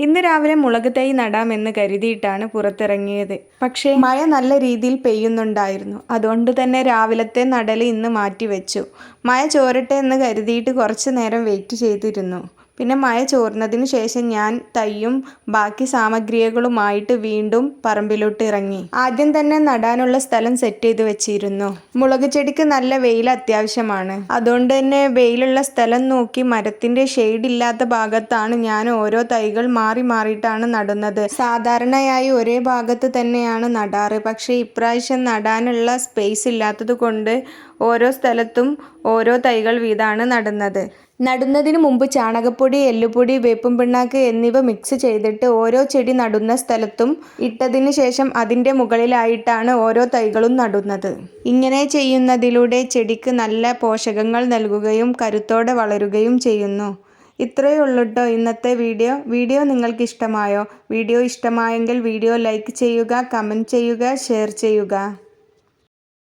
ഇന്ന് രാവിലെ മുളക് തൈ നടാമെന്ന് കരുതിയിട്ടാണ് പുറത്തിറങ്ങിയത്. പക്ഷേ മഴ നല്ല രീതിയിൽ പെയ്യുന്നുണ്ടായിരുന്നു. അതുകൊണ്ട് തന്നെ രാവിലത്തെ നടൽ ഇന്ന് മാറ്റിവെച്ചു. മഴ ചോരട്ടെ എന്ന് കരുതിയിട്ട് കുറച്ച് നേരം വെയിറ്റ് ചെയ്തിരുന്നു. പിന്നെ മഴ ചോർന്നതിന് ശേഷം ഞാൻ തയ്യും ബാക്കി സാമഗ്രികളുമായിട്ട് വീണ്ടും പറമ്പിലോട്ട് ഇറങ്ങി. ആദ്യം തന്നെ നടാനുള്ള സ്ഥലം സെറ്റ് ചെയ്ത് വെച്ചിരുന്നു. മുളക് ചെടിക്ക് നല്ല വെയിൽ അത്യാവശ്യമാണ്. അതുകൊണ്ട് തന്നെ വെയിലുള്ള സ്ഥലം നോക്കി മരത്തിന്റെ ഇല്ലാത്ത ഭാഗത്താണ് ഞാൻ ഓരോ തൈകൾ മാറി മാറിയിട്ടാണ് നടുന്നത്. സാധാരണയായി ഒരേ ഭാഗത്ത് തന്നെയാണ് നടാറ്. പക്ഷേ ഇപ്രാവശ്യം നടാനുള്ള സ്പേസ് ഇല്ലാത്തത് കൊണ്ട് ഓരോ സ്ഥലത്തും ഓരോ തൈകൾ വീതാണ് നടുന്നത്. നടുന്നതിന് മുമ്പ് ചാണകപ്പൊടി എല്ലുപൊടി വേപ്പും പിണ്ണാക്ക് എന്നിവ മിക്സ് ചെയ്തിട്ട് ഓരോ ചെടി നടുന്ന സ്ഥലത്തും ഇട്ടതിന് ശേഷം അതിന്റെ മുകളിലായിട്ടാണ് ഓരോ തൈകളും നടുന്നത്. ഇങ്ങനെ ചെയ്യുന്നതിലൂടെ ചെടിക്ക് നല്ല പോഷകങ്ങൾ നൽകുകയും കരുത്തോടെ വളരുകയും ചെയ്യുന്നു. ഇത്രയേ ഉള്ളൂ കേട്ടോ ഇന്നത്തെ വീഡിയോ. വീഡിയോ നിങ്ങൾക്ക് ഇഷ്ടമായോ? വീഡിയോ ഇഷ്ടമായെങ്കിൽ വീഡിയോ ലൈക്ക് ചെയ്യുക കമന്റ് ചെയ്യുക ഷെയർ ചെയ്യുക.